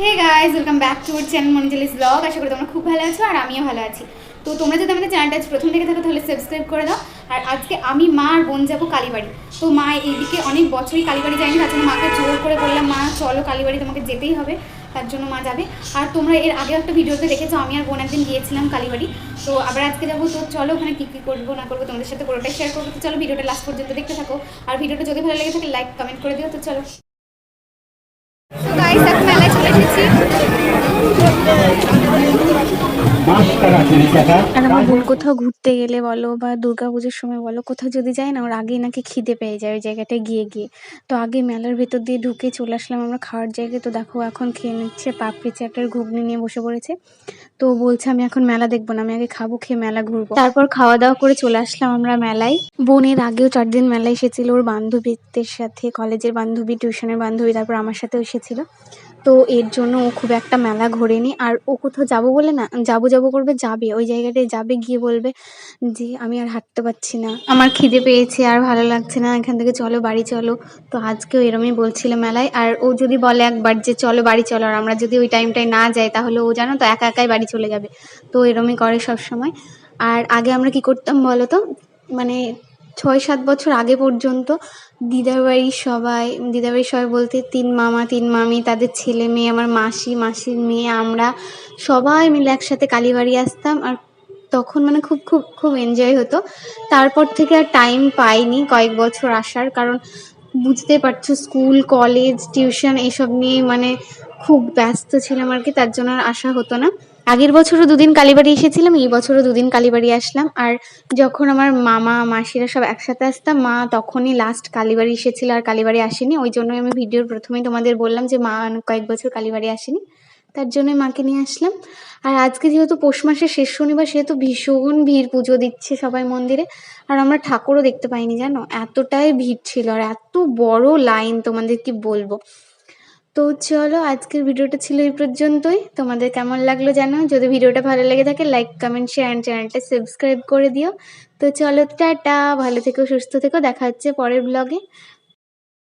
Hey guys welcome back to our channel মনিজালিস blog আশা করি তোমরা খুব ভালো আছো আর আমিও ভালো আছি। তো তোমরা যদি আমাদের চ্যানেলটা প্রথম থেকে থাকো, তাহলে সাবস্ক্রাইব করে দাও। আর আজকে আমি, মা আর বোন যাব কালীবাড়ি। তো মা, এইদিকে অনেক বছরই কালীবাড়ি যায়নি, তার জন্য মাকে জোর করে বললাম, মা, চলো কালীবাড়ি, তোমাকে যেতেই হবে। তার জন্য মা যাবে। আর তোমরা এর আগে একটা ভিডিওতে দেখেছ, আমি আর বোন একদিন গিয়েছিলাম কালীবাড়ি। তো আবার আজকে যাব, তো চলো ওখানে কী কী করব, না করব, তোমাদের সাথে পুরোটাই শেয়ার করব। তো চলো ভিডিওটা লাস্ট পর্যন্ত দেখতে থাকো। আর ভিডিওটা যদি ভালো লেগে থাকে লাইক কমেন্ট করে দিও। তো চলো। আর আমার বোন কোথাও ঘুরতে গেলে বলো বা দুর্গা পুজোর সময় বলো কোথাও যদি যায় না ওর আগেই নাকি খিদে পেয়ে যায় ওই জায়গাটায় গিয়ে গিয়ে। তো আগে মেলার ভেতর দিয়ে ঢুকে চলে আসলাম আমরা খাওয়ার জায়গায়। তো দেখো এখন খেয়ে নিচ্ছে পাপড়ি চাটের ঘুগনি নিয়ে বসে পড়েছে। তো বলছে আমি এখন মেলা দেখব না আমি আগে খাব খেয়ে মেলা ঘুরবো। তারপর খাওয়া দাওয়া করে চলে আসলাম আমরা মেলায়। বোনের আগেও চার দিন মেলায় এসেছিল ওর বান্ধবীদের সাথে কলেজের বান্ধবী টিউশনের বান্ধবী তারপর আমার সাথেও এসেছিল। তো এর জন্য ও খুব একটা মেলা ঘোরেনি। আর ও কোথাও যাব বলে না, যাব যাব করবে, যাবে। ওই জায়গাটায় যাবে, গিয়ে বলবে যে, আমি আর হাঁটতে পারছি না। আমার খিদে পেয়েছে আর ভালো লাগছে না। এখান থেকে চলো, বাড়ি চলো। তো আজকেও এরমই বলছিল মেলায়। আর ও যদি বলে একবার যে, চলো, বাড়ি চলো। আর আমরা যদি ওই টাইমটায় না যাই, তাহলে ও জানো তো একা একাই বাড়ি চলে যাবে। তো এরমই করে সব সময় আর আগে আমরা কি করতাম বলো তো? মানে ছয় সাত বছর আগে পর্যন্ত দিদার বাড়ির সবাই দিদার বাড়ির সবাই বলতে তিন মামা, তিন মামি, তাদের ছেলে মেয়ে, আমার মাসি, মাসির মেয়ে, আমরা সবাই মিলে একসাথে কালীবাড়ি আসতাম আর তখন মানে খুব খুব খুব এনজয় হতো। তারপর থেকে আর টাইম পাইনি কয়েক বছর আসার কারণ বুঝতে পারছ স্কুল কলেজ টিউশন এসব নিয়ে মানে খুব ব্যস্ত ছিলাম আর কি, তার জন্য আর আসা হতো না। আগের বছরও দুদিন কালীবাড়ি এসেছিলাম, এই বছরও দুদিন কালীবাড়ি আসলাম। আর যখন আমার মামা, মাসিরা সব একসাথে আসতাম, মা তখনই লাস্ট কালীবাড়ি এসেছিল আর কালীবাড়ি আসেনি। ওই জন্যই আমি ভিডিওর প্রথমেই তোমাদের বললাম যে, মা কয়েক বছর কালীবাড়ি আসেনি। তার জন্যই মাকে নিয়ে আসলাম। আর আজকে যেহেতু পৌষ মাসের শেষ শনিবার, সেহেতু ভীষণ ভিড়, পুজো দিচ্ছে সবাই মন্দিরে। আর আমরা ঠাকুরও দেখতে পাইনি, জানো? এতটাই ভিড় ছিল আর এত বড় লাইন তোমাদের কি বলব? তো চলো আজকের ভিডিওটা ছিল এই পর্যন্তই। তোমাদের কেমন লাগল জানো? যদি ভিডিওটা ভালো লেগে থাকে লাইক কমেন্ট শেয়ার চ্যানেলটা সাবস্ক্রাইব করে দিও। তো চলো, টাটা। ভালো থেকো, সুস্থ থেকো। দেখা হচ্ছে পরের ব্লগে